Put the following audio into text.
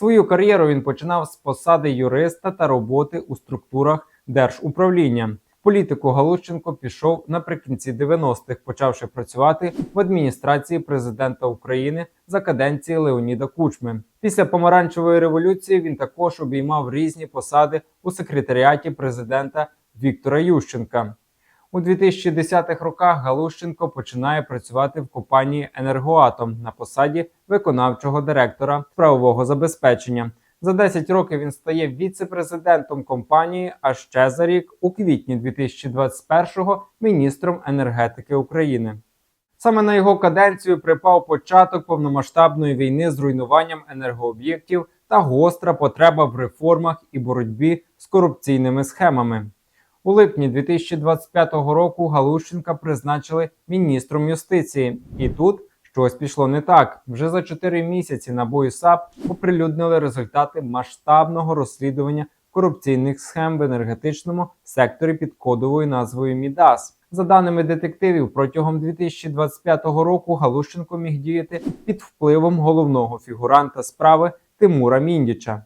Свою кар'єру він починав з посади юриста та роботи у структурах держуправління. Політику Галущенко пішов наприкінці 90-х, почавши працювати в адміністрації президента України за каденції Леоніда Кучми. Після помаранчевої революції він також обіймав різні посади у секретаріаті президента Віктора Ющенка. У 2010-х роках Галущенко починає працювати в компанії Енергоатом на посаді виконавчого директора правового забезпечення. За 10 років він стає віце-президентом компанії, а ще за рік, у квітні 2021-го, міністром енергетики України. Саме на його каденцію припав початок повномасштабної війни з руйнуванням енергооб'єктів та гостра потреба в реформах і боротьбі з корупційними схемами. У липні 2025 року Галущенка призначили міністром юстиції, і тут щось пішло не так. Вже за 4 місяці і САП оприлюднили результати масштабного розслідування корупційних схем в енергетичному секторі під кодовою назвою Мідас. За даними детективів, протягом 2025 року Галущенко міг діяти під впливом головного фігуранта справи Тимура Міндіча.